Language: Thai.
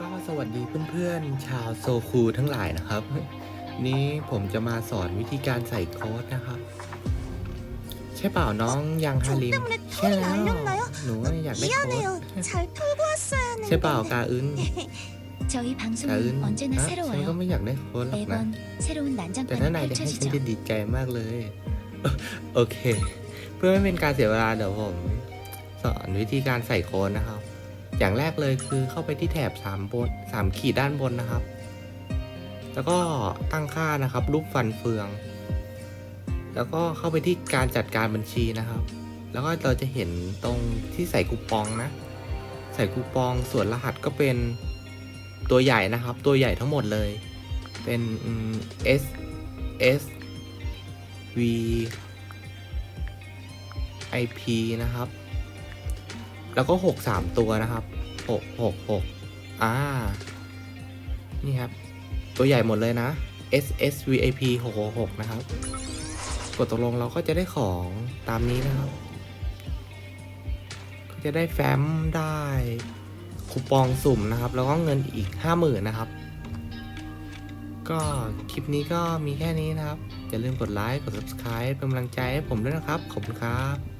ก็สวัสดีเพื่อนๆ ชาวโซคูทั้งหลายนะครับ นี่ผมจะมาสอนวิธีการใส่โค้ดนะครับ ใช่เปล่าน้องยังฮาริม 때문에 ใช่ 털이 แล้ว 날렸나요? หนูว่าอยากได้โค้ด 미안해요. 잘 털고 왔어야 하는데. ใช่เปล่ากาอึน 저희 กาอึน 방송은 언제나 นะฉันก็ 새로워요. ไม่อยากได้โค้ดหรอกนะ 매번 새로운 แต่ถ้า 난장판이 นายจะให้ฉัน 펼쳐지죠. จะดีใจมากเลย โอเค เพื่อไม่เป็นการเสียเวลาเดี๋ยวผม สอนวิธีการใส่โค้ดนะครับ อย่างแรกเลยคือเข้าไปที่แถบ3บน3ขีดด้านบนนะครับ แล้วก็ตั้งค่านะครับ รูปฟันเฟือง แล้วก็เข้าไปที่การจัดการบัญชีนะครับ แล้วก็เราจะเห็นตรงที่ใส่คูปองนะ ใส่คูปองส่วนรหัสก็เป็นตัวใหญ่นะครับ ตัวใหญ่ทั้งหมดเลย เป็น S S V I P นะครับ แล้วก็หกสามตัวนะครับหกหกหกอ่า นี่ครับ ตัวใหญ่หมดเลยนะ S S V I P หกหกนะครับ กดตกลงเราก็จะได้ของตามนี้นะครับ ก็จะได้แฟ้มได้คูปองสุ่มนะครับ แล้วก็เงินอีกห้าหมื่นนะครับ ก็คลิปนี้ก็มีแค่นี้นะครับ อย่าลืมกดไลค์ กด subscribe เป็นกำลังใจให้ผมด้วยนะครับ ขอบคุณครับ